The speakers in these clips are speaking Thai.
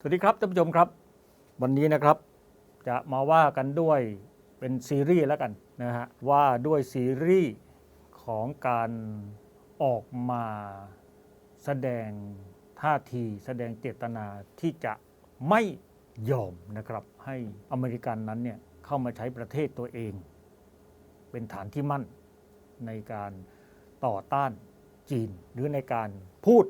สวัสดีครับท่านผู้ชมครับ วันนี้นะครับจะมาว่ากันด้วยเป็นซีรีส์แล้วกันนะฮะว่าด้วยซีรีส์ของการออกมาแสดงท่าทีแสดงเจตนาที่จะไม่ยอมนะครับ ให้อเมริกันนั้นเนี่ยเข้ามาใช้ประเทศตัวเอง เป็นฐานที่มั่นในการต่อต้านจีนหรือในการพูด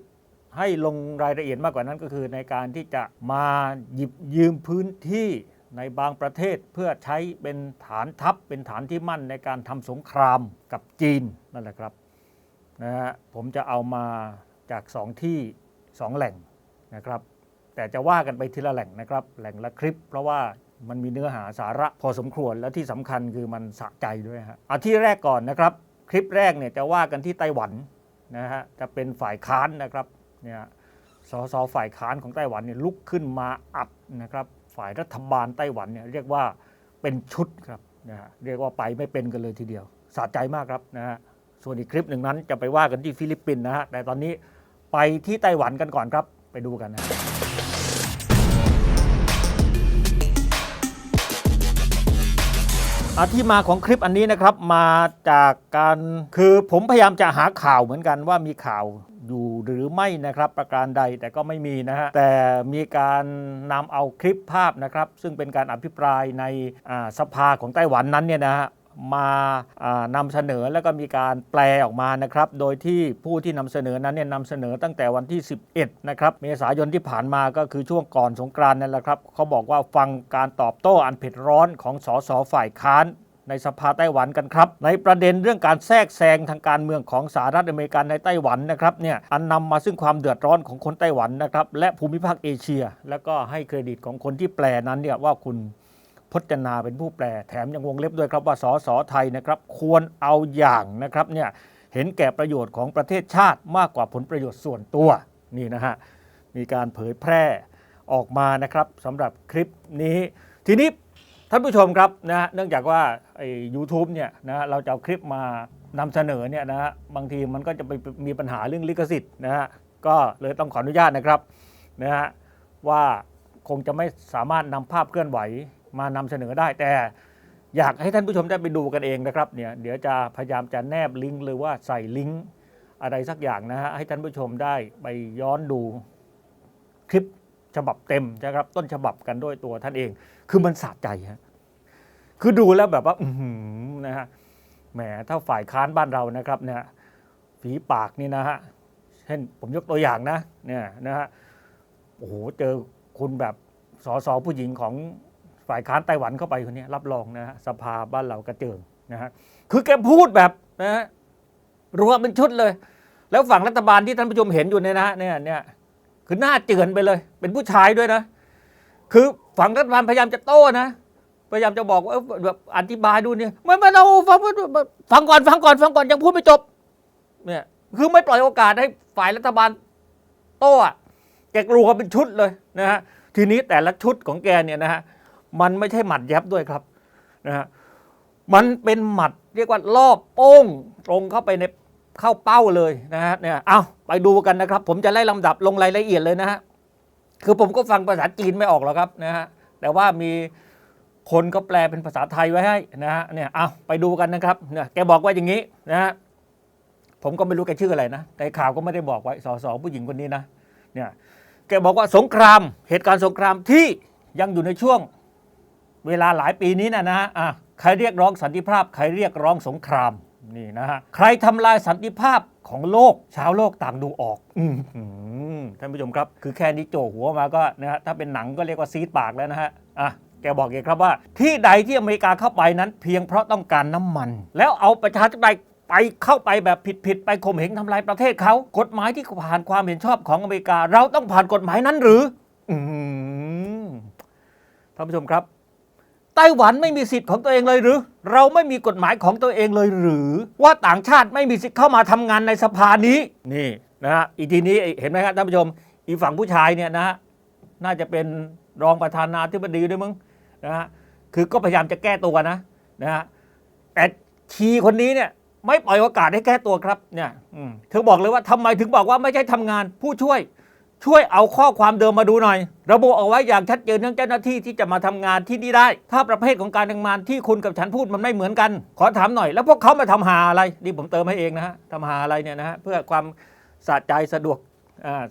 ให้ลงรายละเอียดมากกว่านั้นก็คือในการที่จะมาหยิบยืมพื้นที่ในบางประเทศเพื่อใช้เป็นฐานทัพเป็นฐานที่มั่นในการทำสงครามกับจีนนั่นแหละครับนะฮะผมจะเอามาจากสองที่สองแหล่งนะครับ แต่จะว่ากันไปทีละแหล่งนะครับ แหล่งละคลิป เพราะว่ามันมีเนื้อหาสาระพอสมควรและที่สำคัญคือมันสะใจด้วยฮะเอาที่แรกก่อนนะครับ คลิปแรกเนี่ยจะว่ากันที่ไต้หวันนะฮะจะเป็นฝ่ายค้านนะครับ เนี่ยสสฝ่ายค้านของไต้หวันเนี่ยลุกขึ้นมาอัดนะครับฝ่ายรัฐบาลไต้หวันเนี่ยเรียกว่าเป็นชุดครับนะฮะเรียกว่าไปไม่เป็นกันเลยทีเดียวสะใจมากครับนะฮะส่วนอีกคลิปหนึ่งนั้นจะไปว่ากันที่ฟิลิปปินส์นะฮะแต่ตอนนี้ไปที่ไต้หวันกันก่อนครับไปดูกันนะที่มาของคลิปอันนี้นะครับมาจากการคือผมพยายามจะหาข่าวเหมือนกันว่ามีข่าว อยู่หรือไม่นะครับประการใดแต่ก็ไม่มีนะฮะแต่มีการนำเอาคลิปภาพนะครับซึ่งเป็นการอภิปรายในสภาของไต้หวันนั้นเนี่ยนะฮะมาอ่านำเสนอแล้วก็มีการแปลออกมานะครับ โดยที่ผู้ที่นำเสนอนั้นเนี่ยนำเสนอตั้งแต่วันที่ 11 นะครับ เมษายนที่ผ่านมาก็คือช่วงก่อนสงกรานต์นั่นแหละครับเขาบอกว่าฟังการตอบโต้อันเผ็ดร้อนของสสฝ่ายค้าน ในสภาไต้หวันกันครับ ในประเด็นเรื่องการแทรกแซงทางการเมืองของสหรัฐอเมริกาในไต้หวันนะครับเนี่ยอันนำมาซึ่งความเดือดร้อนของคนไต้หวันนะครับและภูมิภาคเอเชีย แล้วก็ให้เครดิตของคนที่แปลนั้นเนี่ยว่าคุณพจนาเป็นผู้แปลแถมยังวงเล็บด้วยครับว่าสสไทยนะครับควรเอาอย่างนะครับเนี่ยเห็นแก่ประโยชน์ของประเทศชาติมากกว่าผลประโยชน์ส่วนตัวนี่นะฮะมีการเผยแพร่ออกมานะครับสำหรับคลิปนี้ ทีนี้ ท่านผู้ชมครับนะฮะเนื่องจากว่าไอ้ยูทูบเนี่ยนะฮะเราจะเอาคลิปมานำเสนอเนี่ยนะฮะบางทีมันก็จะไปมีปัญหาเรื่องลิขสิทธิ์นะฮะก็เลยต้องขออนุญาตนะครับนะฮะว่าคงจะไม่สามารถนำภาพเคลื่อนไหวมานำเสนอได้ แต่อยากให้ท่านผู้ชมได้ไปดูกันเองนะครับเนี่ยเดี๋ยวจะพยายามจะแนบลิงก์หรือว่าใส่ลิงก์อะไรสักอย่างนะฮะให้ท่านผู้ชมได้ไปย้อนดูคลิปฉบับเต็มนะครับต้นฉบับกันด้วยตัวท่านเอง คือมันสะใจฮะคือดูแล้วแบบว่า อืนะฮะแหมถ้าฝ่ายค้านบ้านเรานะครับเนี่ยฝีปากนี่นะฮะเช่นผมยกตัวอย่างนะเนี่ยนะฮะโอ้โหเจอคุณแบบสสผู้หญิงของฝ่ายค้านไต้หวันเข้าไปคนนี้รับรองนะฮะสภาบ้านเรากระเจิงนะฮะคือแกพูดแบบนะฮะรวมเป็นชุดเลย แล้วฝั่งรัฐบาลที่ท่านผู้ชมเห็นอยู่เนี่ยนะฮะเนี่ยเนี่ยคือหน้าเจือนไปเลย เป็นผู้ชายด้วยนะ คือฝั่งรัฐบาลพยายามจะโต้นะ พยายามจะบอกว่าเอ้ยแบบอธิบายดูเนี่ยไม่ไม่เราฟังฟังก่อนฟังก่อนฟังก่อนยังพูดไม่จบ เนี่ย คือไม่ปล่อยโอกาสให้ฝ่ายรัฐบาลโต้อะแกกลัวเป็นชุดเลยนะฮะทีนี้แต่ละชุดของแกเนี่ยนะฮะมันไม่ใช่หมัดยับด้วยครับนะฮะมันเป็นหมัดเรียกว่ารอบโป้งตรงเข้าไปในเข้าเป้าเลยนะฮะเนี่ยเอาไปดูกันนะครับ ผมจะไล่ลำดับลงรายละเอียดเลยนะฮะ คือผมก็ฟังภาษาจีนไม่ออกหรอกครับนะฮะแต่ว่ามีคนก็แปลเป็นภาษาไทยไว้ให้นะฮะเนี่ยเอาไปดูกันนะครับเนี่ยแกบอกว่าอย่างนี้นะฮะผมก็ไม่รู้แกชื่ออะไรนะแต่ข่าวก็ไม่ได้บอกไว้สสผู้หญิงคนนี้นะเนี่ยแกบอกว่าสงครามเหตุการณ์สงครามที่ยังอยู่ในช่วงเวลาหลายปีนี้นะนะฮะอะใครเรียกร้องสันติภาพ ใครเรียกร้องสงคราม นี่นะฮะใครทำลายสันติภาพของโลกชาวโลกต่างดูออกอืมหือท่านผู้ชมครับ คือแค่นี้โจกหัวมาก็นะฮะถ้าเป็นหนังก็เรียกว่าซีดปากแล้วนะฮะอะแกบอกเองครับว่า ที่ใดที่อเมริกาเข้าไปนั้น เพียงเพราะต้องการน้ำมัน แล้วเอาประชาธิปไตยไปเข้าไปแบบผิดๆไปข่มเหงทำลายประเทศเขากฎหมายที่ผ่านความเห็นชอบของอเมริกา เราต้องผ่านกฎหมายนั้นหรือ อืมท่านผู้ชมครับ ไต้หวันไม่มีสิทธิ์ของตัวเองเลยหรือ เราไม่มีกฎหมายของตัวเองเลยหรือ ว่าต่างชาติไม่มีสิทธิ์เข้ามาทำงานในสภานี้นี่นะฮะอีกทีนี้เห็นไหมครับท่านผู้ชม อีฝั่งผู้ชายเนี่ยนะฮะน่าจะเป็นรองประธานาธิบดีด้วยมั้งนะฮะคือก็พยายามจะแก้ตัวนะนะฮะแต่ชีคนนี้เนี่ยไม่ปล่อยโอกาสให้แก้ตัวครับเนี่ยเธอบอกเลยว่าทำไมถึงบอกว่าไม่ใช่ทำงานผู้ช่วย ช่วยเอาข้อความเดิมมาดูหน่อย ระบุเอาไว้อย่างชัดเจนเรื่องเจ้าหน้าที่ที่จะมาทำงานที่นี่ได้ ถ้าประเภทของการทำงานที่คุณกับฉันพูดมันไม่เหมือนกัน ขอถามหน่อย แล้วพวกเขามาทำหาอะไรนี่ผมเติมให้เองนะฮะทำหาอะไรเนี่ยนะฮะเพื่อความสะใจสะดวกอ่า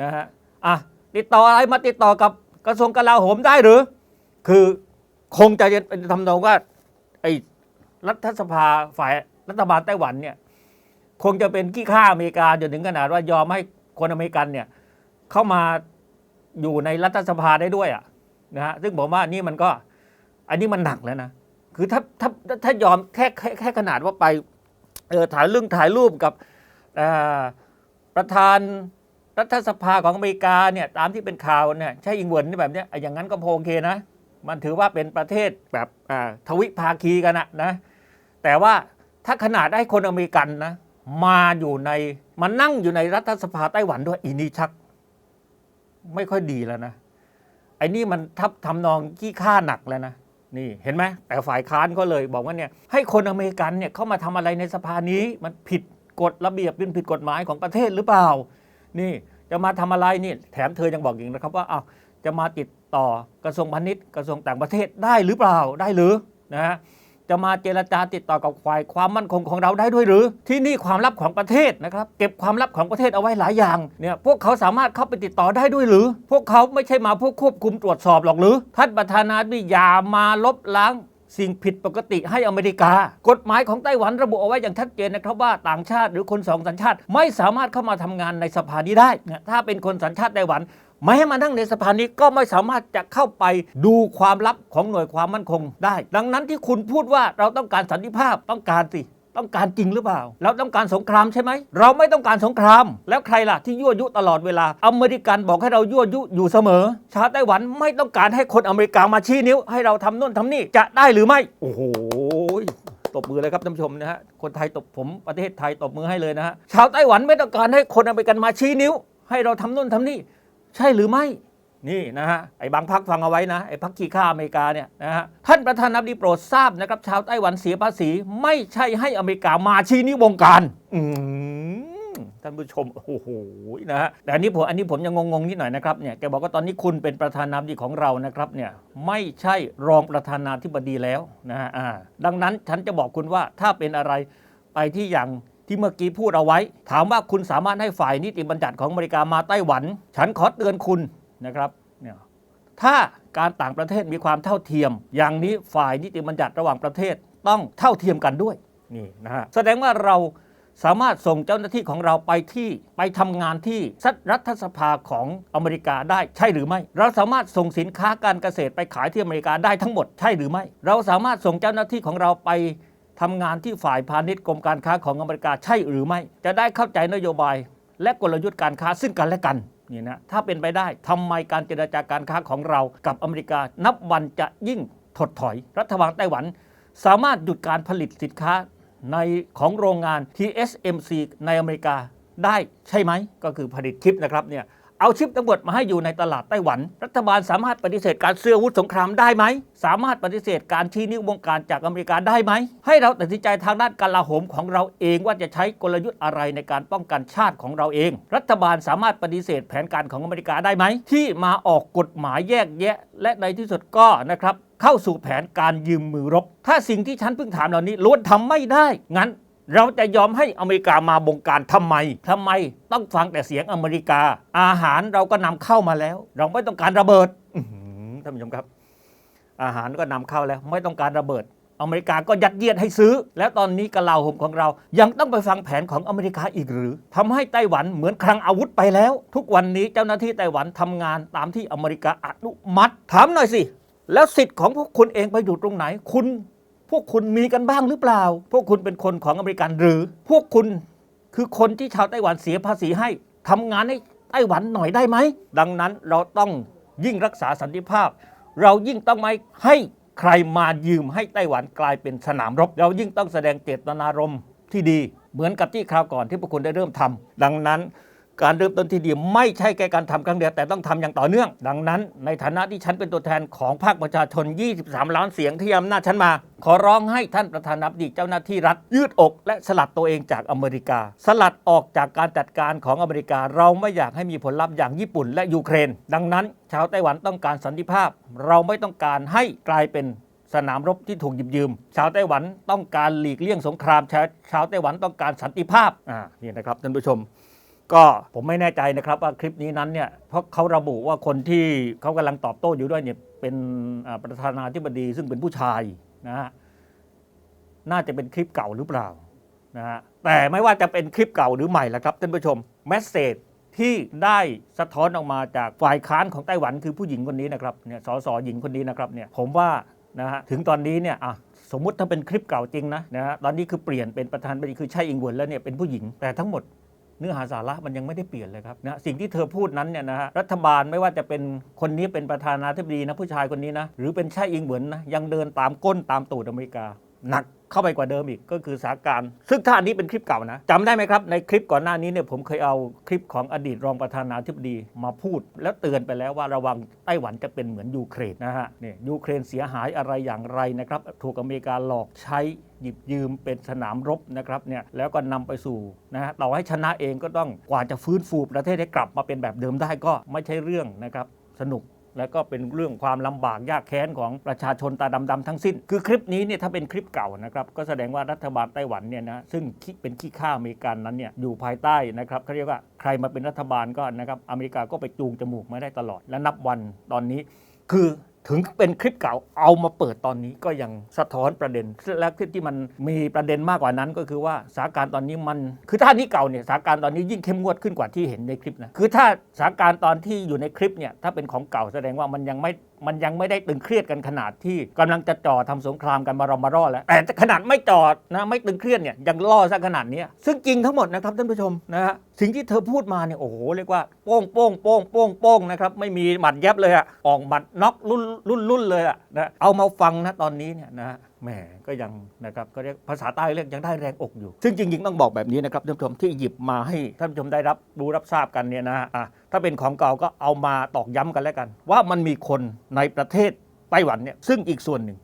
นะฮะอะติดต่ออะไรมาติดต่อกับกระทรวงกลาโหมได้หรือ คือคงจะเป็นทำนองว่าไอ้รัฐสภาฝ่ายรัฐบาลไต้หวันเนี่ยคงจะเป็นขี้ข้าอเมริกาจนถึงขนาดว่ายอมให้คนอเมริกันเนี่ย เข้ามาอยู่ในรัฐสภาได้ด้วยอะนะฮะซึ่งผมว่านี่มันก็ อันนี้มันหนักแล้วนะ คือถ้าถ้าถ้ายอมแค่แค่แค่ขนาดว่าไปเออถ่ายเรื่องถ่ายรูปกับประธานรัฐสภาของอเมริกาเนี่ยตามที่เป็นข่าวเนี่ยใช่อิงเวิร์นแบบเนี้ยอย่างนั้นก็โอเคนะ มันถือว่าเป็นประเทศแบบทวิภาคีกันนะนะ แต่ว่าถ้าขนาดได้คนอเมริกันนะ มาอยู่ในมานั่งอยู่ในรัฐสภาไต้หวันด้วยอีนี่ชัก ไม่ค่อยดีแล้วนะไอ้นี่มันทับทำนองขี้ข้าหนักแล้วนะนี่เห็นไหมแต่ฝ่ายค้านก็เลยบอกว่าเนี่ยให้คนอเมริกันเนี่ยเข้ามาทำอะไรในสภานี้มันผิดกฎระเบียบเป็นผิดกฎหมายของประเทศหรือเปล่า นี่จะมาทำอะไรนี่แถมเธอยังบอกอีกนะครับว่าอ้าวจะมาติดต่อกระทรวงพาณิชย์กระทรวงต่างประเทศได้หรือเปล่าได้หรือนะฮะ จะมาเจรจาติดต่อกับฝ่ายความมั่นคงของเราได้ด้วยหรือ ที่นี่ความลับของประเทศนะครับเก็บความลับของประเทศเอาไว้หลายอย่างเนี่ยพวกเขาสามารถเข้าไปติดต่อได้ด้วยหรือ พวกเขาไม่ใช่มาพวกควบคุมตรวจสอบหรอกหรือท่านประธานาธิบดีอย่ามาลบล้างสิ่งผิดปกติให้อเมริกา กฎหมายของไต้หวันระบุเอาไว้อย่างชัดเจนนะครับว่าต่างชาติหรือคนสองสัญชาติ ไม่สามารถเข้ามาทำงานในสภานี้ได้ ถ้าเป็นคนสัญชาติไต้หวัน ไม่ให้มานั่งในสภานี้ก็ไม่สามารถจะเข้าไปดูความลับของหน่วยความมั่นคงได้ ดังนั้นที่คุณพูดว่าเราต้องการสันติภาพต้องการสิต้องการจริงหรือเปล่า เราต้องการสงครามใช่ไหม เราไม่ต้องการสงคราม แล้วใครล่ะที่ยั่วยุตลอดเวลา อเมริกันบอกให้เรายั่วยุอยู่เสมอ ชาวไต้หวันไม่ต้องการให้คนอเมริกามาชี้นิ้ว ให้เราทำโน่นทำนี่จะได้หรือไม่ โอ้โหตบมือเลยครับท่านผู้ชมนะฮะ คนไทยตบผมประเทศไทยตบมือให้เลยนะฮะ ชาวไต้หวันไม่ต้องการให้คนอเมริกันมาชี้นิ้ว ให้เราทำโน่นทำนี่ ใช่หรือไม่นี่นะฮะไอ้บางพักฟังเอาไว้นะไอ้พักขี้ข้าอเมริกาเนี่ยนะฮะท่านประธานาธิบดีโปรดทราบนะครับ ชาวไต้หวันเสียภาษี ไม่ใช่ให้อเมริกามาชี้นิ้ววงการ อืท่านผู้ชมโอ้โหนะฮะแต่อันนี้ผมอันนี้ผมยังงงๆนิดหน่อยนะครับเนี่ยแกบอกว่าตอนนี้คุณเป็นประธานาธิบดีของเรานะครับเนี่ยไม่ใช่รองประธานาธิบดีแล้วนะฮะดังนั้นฉันจะบอกคุณว่าถ้าเป็นอะไรไปที่อย่าง ที่เมื่อกี้พูดเอาไว้ ถามว่าคุณสามารถให้ฝ่ายนิติบัญญัติของอเมริกามาไต้หวัน ฉันขอเตือนคุณนะครับเนี่ยถ้าการต่างประเทศมีความเท่าเทียม อย่างนี้ฝ่ายนิติบัญญัติระหว่างประเทศต้องเท่าเทียมกันด้วยนี่นะฮะแสดงว่าเราสามารถส่งเจ้าหน้าที่ของเราไปที่ไปทำงานที่รัฐสภาของอเมริกาได้ใช่หรือไม่ เราสามารถส่งสินค้าการเกษตรไปขายที่อเมริกาได้ทั้งหมดใช่หรือไม่ เราสามารถส่งเจ้าหน้าที่ของเราไป ทำงานที่ฝ่ายพาณิชย์กรมการค้าของอเมริกาใช่หรือไม่ จะได้เข้าใจนโยบาย และกลยุทธ์การค้าซึ่งกันและกันนี่นะถ้าเป็นไปได้ทำไมการเจรจาการค้าของเรากับอเมริกา นับวันจะยิ่งถดถอย รัฐบาลไต้หวัน สามารถหยุดการผลิตสินค้าในของโรงงาน TSMC ในอเมริกาได้ใช่ไหมก็คือผลิตชิปนะครับเนี่ย เอาชิปทั้งหมดมาให้อยู่ในตลาดไต้หวัน รัฐบาลสามารถปฏิเสธการซื้ออาวุธสงครามได้ไหม สามารถปฏิเสธการชี้นิ้ววงการจากอเมริกาได้ไหม ให้เราตัดสินใจทางด้านการลาโหมของเราเองว่าจะใช้กลยุทธ์อะไรในการป้องกันชาติของเราเอง รัฐบาลสามารถปฏิเสธแผนการของอเมริกาได้ไหม ที่มาออกกฎหมายแยกแยะ และในที่สุดก็นะครับเข้าสู่แผนการยืมมือรบ ถ้าสิ่งที่ฉันเพิ่งถามเหล่านี้ล้วนทำไม่ได้งั้น เราจะยอมให้อเมริกามาบงการทำไมทำไมต้องฟังแต่เสียงอเมริกา อาหารเราก็นำเข้ามาแล้ว เราไม่ต้องการระเบิดอื้อหือท่านผู้ชมครับ อาหารก็นำเข้าแล้ว ไม่ต้องการระเบิด อเมริกาก็ยัดเยียดให้ซื้อ แล้วตอนนี้กลาโหมของเรา ยังต้องไปฟังแผนของอเมริกาอีกหรือทำให้ไต้หวันเหมือนคลังอาวุธไปแล้ว ทุกวันนี้เจ้าหน้าที่ไต้หวันทำงานตามที่อเมริกาอนุมัติ ถามหน่อยสิแล้วสิทธิ์ของพวกคุณเองไปอยู่ตรงไหน คุณ พวกคุณมีกันบ้างหรือเปล่า พวกคุณเป็นคนของอเมริกันหรือ พวกคุณคือคนที่ชาวไต้หวันเสียภาษีให้ทำงานให้ไต้หวันหน่อยได้ไหม ดังนั้นเราต้องยิ่งรักษาสันติภาพ เรายิ่งต้องไม่ให้ใครมายืมให้ไต้หวันกลายเป็นสนามรบ เรายิ่งต้องแสดงเจตนารมณ์ที่ดี เหมือนกับที่คราวก่อนที่พวกคุณได้เริ่มทำดังนั้น การเริ่มต้นที่ดีไม่ใช่แค่การทำครั้งเดียวแต่ต้องทำอย่างต่อเนื่อง ดังนั้น ในฐานะที่ฉันเป็นตัวแทนของภาคประชาชน 23 ล้านเสียงที่อำนาจฉันมา ขอร้องให้ท่านประธานาธิบดีเจ้าหน้าที่รัฐ ยืดอกและสลัดตัวเองจากอเมริกา สลัดออกจากการจัดการของอเมริกา เราไม่อยากให้มีผลลัพธ์อย่างญี่ปุ่นและยูเครน ดังนั้น ชาวไต้หวันต้องการสันติภาพ เราไม่ต้องการให้กลายเป็นสนามรบที่ถูกหยิบยืม ชาวไต้หวันต้องการหลีกเลี่ยงสงครามชาวชาวไต้หวันต้องการสันติภาพอ่านี่นะครับท่านผู้ชม ก็ผมไม่แน่ใจนะครับว่าคลิปนี้นั้นเนี่ยเพราะเขาระบุว่าคนที่เขากำลังตอบโต้อยู่ด้วยเนี่ยเป็นประธานาธิบดีซึ่งเป็นผู้ชายนะฮะน่าจะเป็นคลิปเก่าหรือเปล่านะฮะแต่ไม่ว่าจะเป็นคลิปเก่าหรือใหม่ละครับท่านผู้ชมแมสเซจที่ได้สะท้อนออกมาจากฝ่ายค้านของไต้หวันคือผู้หญิงคนนี้นะครับเนี่ยสสหญิงคนนี้นะครับเนี่ยผมว่านะฮะถึงตอนนี้เนี่ยอะสมมุติถ้าเป็นคลิปเก่าจริงนะนะฮะตอนนี้คือเปลี่ยนเป็นประธานาธิบดีคือไช่อิงเวนแล้วเนี่ยเป็นผู้หญิงแต่ทั้งหมด เนื้อหาสาระมันยังไม่ได้เปลี่ยนเลยครับนะสิ่งที่เธอพูดนั้นเนี่ยนะฮะรัฐบาลไม่ว่าจะเป็นคนนี้เป็นประธานาธิบดีนะผู้ชายคนนี้นะหรือเป็นชายอิงเหมือนนะยังเดินตามก้นตามตูดอเมริกา หนักเข้าไปกว่าเดิมอีกก็คือสาการซึ่งถ้าอันนี้เป็นคลิปเก่านะจำได้ไหมครับ ในคลิปก่อนหน้านี้เนี่ยผมเคยเอาคลิปของอดีตรองประธานาธิบดีมาพูด แล้วเตือนไปแล้วว่าระวังไต้หวันจะเป็นเหมือนยูเครนนะฮะเนี่ยยูเครนเสียหายอะไรอย่างไรนะครับถูกอเมริกาหลอกใช้หยิบยืมเป็นสนามรบนะครับเนี่ยแล้วก็นำไปสู่นะฮะต่อให้ชนะเองก็ต้องกว่าจะฟื้นฟูประเทศให้กลับมาเป็นแบบเดิมได้ก็ไม่ใช่เรื่องนะครับสนุก แล้วก็เป็นเรื่องความลำบากยากแค้นของประชาชนตาดำๆทั้งสิ้น คือคลิปนี้เนี่ยถ้าเป็นคลิปเก่านะครับก็แสดงว่ารัฐบาลไต้หวันเนี่ยนะซึ่งเป็นขี้ข้าอเมริกันนั้นเนี่ยอยู่ภายใต้นะครับเขาเรียกว่าใครมาเป็นรัฐบาลก็นะครับอเมริกาก็ไปจูงจมูกมาได้ตลอด และนับวันตอนนี้ คือ ถึงเป็นคลิปเก่าเอามาเปิดตอนนี้ก็ยังสะท้อนประเด็น และคลิปที่มันมีประเด็นมากกว่านั้น ก็คือว่าสถานการณ์ตอนนี้มัน คือถ้านี้เก่าเนี่ยสถานการณ์ตอนนี้ยิ่งเข้มงวดขึ้นกว่าที่เห็นในคลิปนะคือถ้าสถานการณ์ตอนที่อยู่ในคลิปเนี่ยถ้าเป็นของเก่าแสดงว่ามันยังไม่ มันยังไม่ได้ตึงเครียดกันขนาดที่กำลังจะจ่อทำสงครามกันมารอมารอแล้วแต่ขนาดไม่จอดนะไม่ตึงเครียดเนี่ยยังล่อซะขนาดนี้ซึ่งจริงทั้งหมดนะครับท่านผู้ชมนะฮะสิ่งที่เธอพูดมาเนี่ยโอ้โหเรียกว่าโป้งโป้งโป้งโป้งโป้งนะครับไม่มีหมัดแยบเลยอะออกหมัดน็อกรุ่นรุ่นรุ่นเลยอะนะเอามาฟังนะตอนนี้เนี่ยนะฮะ แหมก็ยังนะครับก็เรียกภาษาใต้เรียกยังได้แรงอกอยู่ ซึ่งจริงๆต้องบอกแบบนี้นะครับท่านผู้ชมที่หยิบมาให้ท่านผู้ชมได้รับรู้รับทราบกันเนี่ยนะฮะอะถ้าเป็นของเก่าก็เอามาตอกย้ำกันแล้วกัน ว่ามันมีคนในประเทศไต้หวันเนี่ยซึ่งอีกส่วนหนึ่ง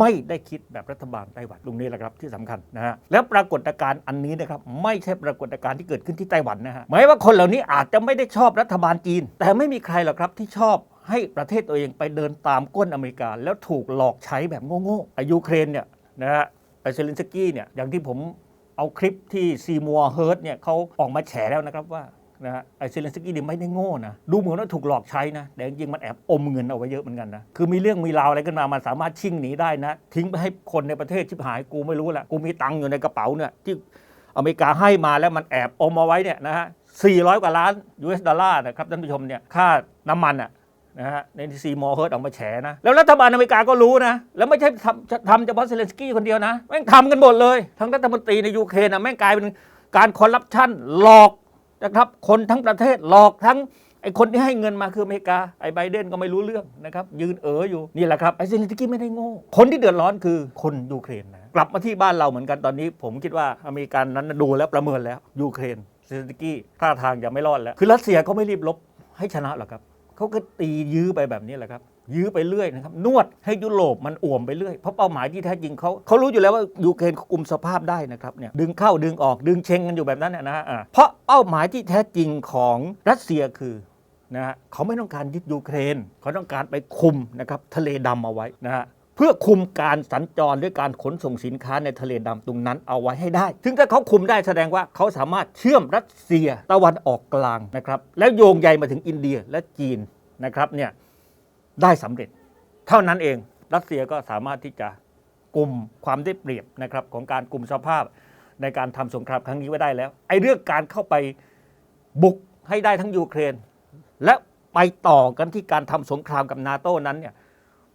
ไม่ได้คิดแบบรัฐบาลไต้หวันตรงนี้แหละครับที่สำคัญนะฮะแล้วปรากฏการณ์อันนี้นะครับไม่ใช่ปรากฏการณ์ที่เกิดขึ้นที่ไต้หวันนะฮะหมายว่าคนเหล่านี้อาจจะไม่ได้ชอบรัฐบาลจีน แต่ไม่มีใครหรอกครับที่ชอบ ให้ประเทศตัวเองไปเดินตามก้นอเมริกา แล้วถูกหลอกใช้แบบโง่ๆไอยูเครนเนี่ยนะฮะไอเซเลนสกี้เนี่ยอย่างที่ผมเอาคลิปที่ซีมัวเฮิร์ตเนี่ยเขาออกมาแฉแล้วนะครับว่านะฮะไอเซเลนสกี้นี่ไม่ได้โง่นะดูเหมือนว่าถูกหลอกใช้นะแต่จริงๆมันแอบอมเงินเอาไว้เยอะเหมือนกันนะคือมีเรื่องมีราวอะไรขึ้นมามันสามารถชิ่งหนีได้นะ ทิ้งไปให้คนในประเทศชิบหายกูไม่รู้แหละกูมีตังค์อยู่ในกระเป๋าเนี่ยที่อเมริกาให้มาแล้วมันแอบอมเอาไว้เนี่ยนะฮะ400 กว่าล้าน US ดอลลาร์นะครับท่านผู้ชมเนี่ยค่าน้ำมันอะ นะฮะในซีมอร์เฮิร์ตออกมาแฉนะ แล้วรัฐบาลอเมริกาก็รู้นะ แล้วไม่ใช่ทำทำเฉพาะเซเลนสกี้คนเดียวนะ แม่งทำกันหมดเลย ทั้งรัฐมนตรีในยูเครนนะแม่งกลายเป็นการคอร์รัปชันหลอกนะครับ คนทั้งประเทศหลอกทั้งไอ้คนที่ให้เงินมาคืออเมริกา ไอ้ไบเดนก็ไม่รู้เรื่องนะครับ ยืนเอ๋ออยู่ นี่แหละครับ ไอ้เซเลนสกี้ไม่ได้โง่ คนที่เดือดร้อนคือคนยูเครนนะกลับมาที่บ้านเราเหมือนกันตอนนี้ ผมคิดว่าอเมริกันนั้นดูแล้วประเมินแล้วยูเครนเซเลนสกี้ท่าทางจะไม่รอดแล้ว คือรัสเซียเขาไม่รีบลบให้ชนะหรอกครับ เขาก็ตียื้อไปแบบนี้แหละครับ ยื้อไปเรื่อยนะครับ นวดให้ยุโรปมันอ่วมไปเรื่อยเพราะเป้าหมายที่แท้จริงเขาเขารู้อยู่แล้วว่ายูเครนเขากุมสภาพได้นะครับเนี่ยดึงเข้าดึงออกดึงเชงกันอยู่แบบนั้นนะฮะเพราะเป้าหมายที่แท้จริงของรัสเซียคือนะฮะเขาไม่ต้องการยึดยูเครน เขาต้องการไปคุมนะครับทะเลดำเอาไว้นะฮะ เพื่อคุมการสัญจรด้วยการขนส่งสินค้าในทะเลดำตรงนั้นเอาไว้ให้ได้ ถึงถ้าเขาคุมได้แสดงว่าเขาสามารถเชื่อมรัสเซียตะวันออกกลางนะครับ แล้วโยงใยมาถึงอินเดียและจีนนะครับเนี่ยได้สำเร็จ เท่านั้นเองรัสเซียก็สามารถที่จะกลุ่มความได้เปรียบนะครับของการกลุ่มสภาพในการทำสงครามครั้งนี้ไว้ได้แล้ว ไอ้เรื่องการเข้าไปบุกให้ได้ทั้งยูเครน และไปต่อกันที่การทำสงครามกับนาโต้นั้นเนี่ย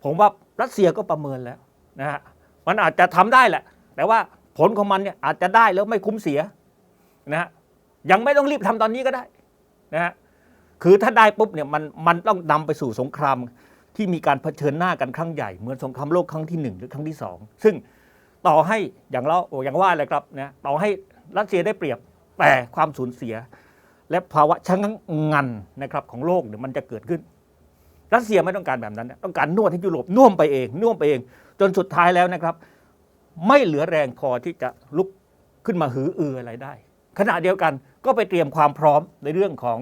ผมว่ารัสเซียก็ประเมินแล้วนะฮะมันอาจจะทำได้แหละ แต่ว่าผลของมันเนี่ยอาจจะได้แล้วไม่คุ้มเสียนะฮะยังไม่ต้องรีบทำตอนนี้ก็ได้นะฮะคือถ้าได้ปุ๊บเนี่ยมันมันต้องนำไปสู่สงครามที่มีการเผชิญหน้ากันครั้งใหญ่เหมือนสงครามโลกครั้งที่หนึ่งหรือครั้งที่สองซึ่งต่อให้อย่างเราอย่างว่าเลยครับนะต่อให้รัสเซียได้เปรียบแต่ความสูญเสีย และภาวะชะงักงันนะครับของโลกเนี่ยมันจะเกิดขึ้น รัสเซียไม่ต้องการแบบนั้นนะต้องการนวดให้ยุโรปน่วมไปเองน่วมไปเอง จนสุดท้ายแล้วนะครับ ไม่เหลือแรงพอที่จะลุกขึ้นมาหืออืออะไรได้ ขณะเดียวกันก็ไปเตรียมความพร้อมในเรื่องของ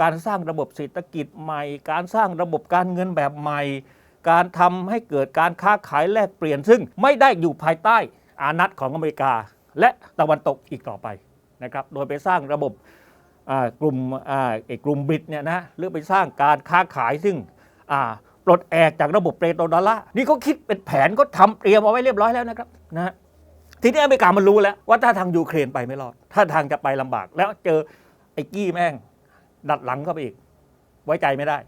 การสร้างระบบเศรษฐกิจใหม่ การสร้างระบบการเงินแบบใหม่ การทำให้เกิดการค้าขายแลกเปลี่ยน ซึ่งไม่ได้อยู่ภายใต้อานัตของอเมริกา และตะวันตกอีกต่อไปนะครับ โดยไปสร้างระบบกลุ่มอ่าไอ้กลุ่มบริตเนี่ยนะหรือไปสร้างการค้าขายซึ่ง ปลดแอกจากระบบเปโตรดอลลาร์นี่เขาคิดเป็นแผนก็ทำเตรียมเอาไว้เรียบร้อยแล้วนะครับนะทีนี้อเมริกามันรู้แล้ว ว่าถ้าทางยูเครนไปไม่รอด ถ้าทางจะไปลำบาก แล้วเจอไอ้กี้แม่ง ดัดหลังเข้าไปอีก ไว้ใจไม่ได้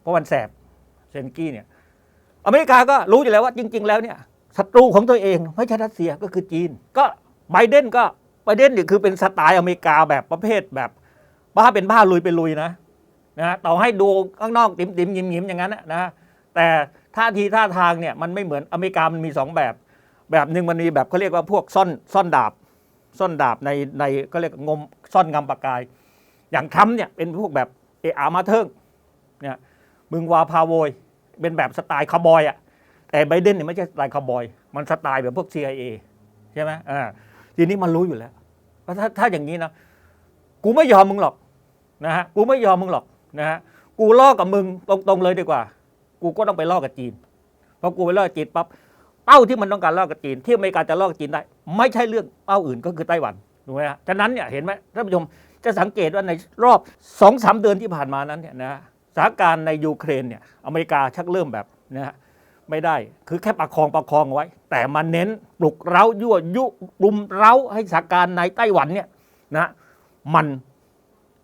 เพราะมันแสบเซนกี้เนี่ย อเมริกาก็รู้อยู่แล้วว่าจริง ๆ แล้วเนี่ยศัตรูของตัวเองไม่ใช่รัสเซียก็คือจีน ก็ไบเดนก็ไบเดนเนี่ยคือเป็นสไตล์อเมริกาแบบประเภทแบบบ้าเป็นบ้าลุยเป็นลุยนะ นะฮะต่อให้ดูข้างนอกติมติมยิ้มยิ้มอย่างนั้นนะนะแต่ท่าทีท่าทางเนี่ยมันไม่เหมือนอเมริกามันมีสองแบบ แบบหนึ่งมันมีแบบเขาเรียกว่าพวกซ่อนซ่อนดาบซ่อนดาบในในก็เรียกงมซ่อนงำปากกาย อย่างทรัมป์เนี่ยเป็นพวกแบบเออามาเทิงเนี่ยมึงวาพาโวยเป็นแบบสไตล์คาวบอยอะแต่ไบเดนเนี่ยไม่ใช่สไตล์คาวบอย มันสไตล์แบบพวก CIA ใช่ไหมอ่าทีนี้มันรู้อยู่แล้วว่าถ้าถ้าอย่างนี้นะกูไม่ยอมมึงหรอกนะฮะกูไม่ยอมมึงหรอก นะฮะกูล่อกับมึงตรงๆเลยดีกว่า กูก็ต้องไปล่อกับจีนพอกูไปล่อกับจีนปั๊บเป้าที่มันต้องการล่อกับจีน ที่อเมริกาจะล่อกับจีนได้ ไม่ใช่เรื่องเป้าอื่นก็คือไต้หวันถูกไหมฮะฉะนั้นเนี่ยเห็นไหมท่านผู้ชมจะสังเกตว่าในรอบสองสามเดือนที่ผ่านมานั้นเนี่ยนะสถานการณ์ในยูเครนเนี่ยอเมริกาชักเริ่มแบบนะฮะไม่ได้คือแค่ประคองประคองเอาไว้ แต่มาเน้นปลุกเร้ายั่วยุรุมเร้าให้สถานการณ์ในไต้หวันเนี่ยนะมัน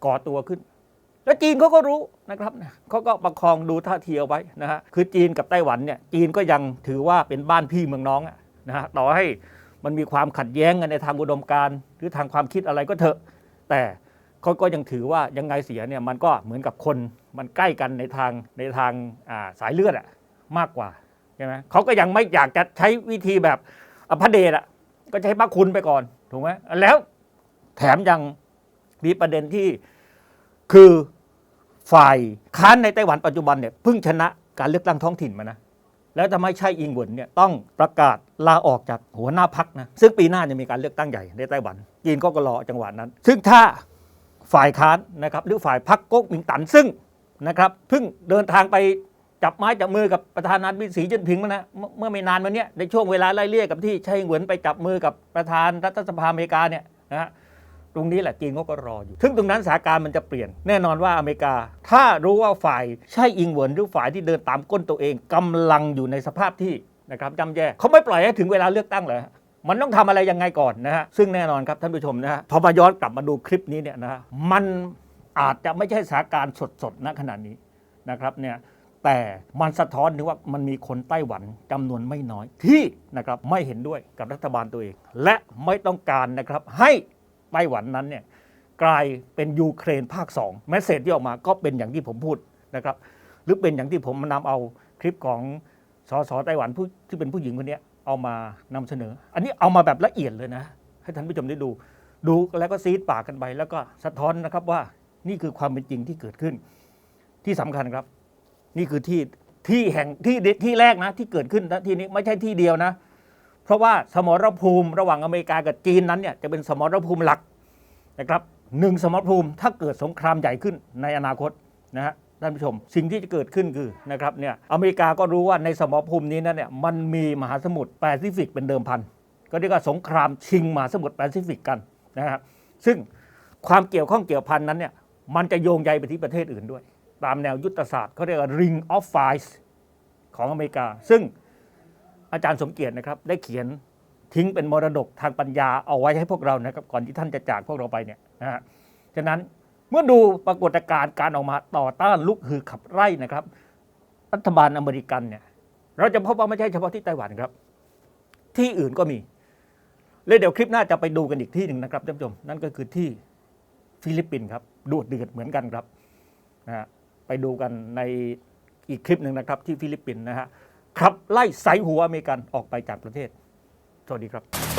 ก่อตัวขึ้น แล้วจีนเขาก็รู้นะครับเขาก็ประคองดูท่าทีเอาไว้นะฮะคือจีนกับไต้หวันเนี่ยจีนก็ยังถือว่าเป็นบ้านพี่เมืองน้องอะนะฮะต่อให้มันมีความขัดแย้งกันในทางอุดมการหรือทางความคิดอะไรก็เถอะ แต่เขาก็ยังถือว่ายังไงเสียเนี่ยมันก็เหมือนกับคนมันใกล้กันในทางในทางาสายเลือดอะมากกว่าใช่ไหมเขาก็ยังไม่อยากจะใช้วิธีแบบอภเดชอะก็ใช้พระคุณไปก่อนถูกไหมแล้วแถมยังมีประเด็นที่ คือฝ่ายค้านในไต้หวันปัจจุบันเนี่ยเพิ่งชนะการเลือกตั้งท้องถิ่นมานะแล้วทำให้ไช่อิงหวนเนี่ยต้องประกาศลาออกจากหัวหน้าพักนะซึ่งปีหน้าจะมีการเลือกตั้งใหญ่ในไต้หวันจีนก็กรอจังหวะนั้น ซึ่งถ้าฝ่ายค้านนะครับหรือฝ่ายพักก๊กมิงตันซึ่งนะครับเพิ่งเดินทางไปจับไม้จับมือกับประธานาธิบดีสีจิ้นผิงมานะเมื่อไม่นานมาเนี้ยในช่วงเวลาไล่เลี่ยกับที่ไช่อิงเหวนไปจับมือกับประธานรัฐสภาอเมริกาเนี่ยนะฮะ ตรงนี้แหละจีนเขาก็รออยู่ซึ่งตรงนั้นสถานการณ์มันจะเปลี่ยน แน่นอนว่าอเมริกา ถ้ารู้ว่าฝ่ายใช่อิงเหวินหรือฝ่ายที่เดินตามก้นตัวเองกำลังอยู่ในสภาพที่นะครับจำแย่เขาไม่ปล่อยให้ถึงเวลาเลือกตั้งเลยมันต้องทำอะไรยังไงก่อนนะฮะซึ่งแน่นอนครับท่านผู้ชมนะฮะพอมาย้อนกลับมาดูคลิปนี้เนี่ยนะฮะมันอาจจะไม่ใช่สถานการณ์สดๆณขณะนี้นะครับเนี่ยแต่มันสะท้อนถึงว่ามันมีคนไต้หวันจำนวนไม่น้อยที่นะครับไม่เห็นด้วยกับรัฐบาลตัวเอง และไม่ต้องการนะครับให้ ไต้หวันนั้นเนี่ยกลายเป็นยูเครนภาค2แมสเซจที่ออกมาก็เป็นอย่างที่ผมพูดนะครับ หรือเป็นอย่างที่ผมนำเอาคลิปของสสไต้หวันผู้ที่เป็นผู้หญิงคนนี้เอามานำเสนอ อันนี้เอามาแบบละเอียดเลยนะ ให้ท่านผู้ชมได้ดู ดูแล้วก็ซีดปากกันไป แล้วก็สะท้อนนะครับว่านี่คือความเป็นจริงที่เกิดขึ้น ที่สำคัญครับ นี่คือที่ที่แห่งที่ที่แรกนะ ที่เกิดขึ้นนะที่นี้ไม่ใช่ที่เดียวนะ ราะว่าสมรภูมิระหว่างอเมริกากับจีนนั้นเนี่ยจะเป็นสมรภูมิหลักนะครับหนึ่งสมรภูมิถ้าเกิดสงครามใหญ่ขึ้นในอนาคตนะฮะท่านผู้ชม สิ่งที่จะเกิดขึ้นคือนะครับเนี่ยอเมริกาก็รู้ว่าในสมรภูมินี้นั้นเนี่ยมันมีมหาสมุทรแปซิฟิกเป็นเดิมพันก็เรียกว่าสงครามชิงมหาสมุทรแปซิฟิกกันนะครับซึ่งความเกี่ยวข้องเกี่ยวพันนั้นเนี่ยมันจะโยงใยไปที่ประเทศอื่นด้วย ตามแนวยุทธศาสตร์เขาเรียกว่า Ring of Fire ของอเมริกา ซึ่ง อาจารย์สมเกียรตินะครับได้เขียนทิ้งเป็นมรดกทางปัญญาเอาไว้ให้พวกเรานะครับก่อนที่ท่านจะจากพวกเราไปเนี่ยนะฮะฉะนั้นเมื่อดูปรากฏการณ์การออกมาต่อต้านลุกฮือขับไล่นะครับ รัฐบาลอเมริกันเนี่ยเราจะพบว่าไม่ใช่เฉพาะที่ไต้หวันครับ ที่อื่นก็มีเลยเดี๋ยวคลิปหน้าจะไปดูกันอีกที่หนึ่งนะครับท่านผู้ชมนั่นก็คือที่ฟิลิปปินส์ครับดูดเดือดเหมือนกันครับนะฮะไปดูกันในอีกคลิปหนึ่งนะครับที่ฟิลิปปินส์นะฮะ ขับไล่ใส่หัวอเมริกันออกไปจากประเทศ สวัสดีครับ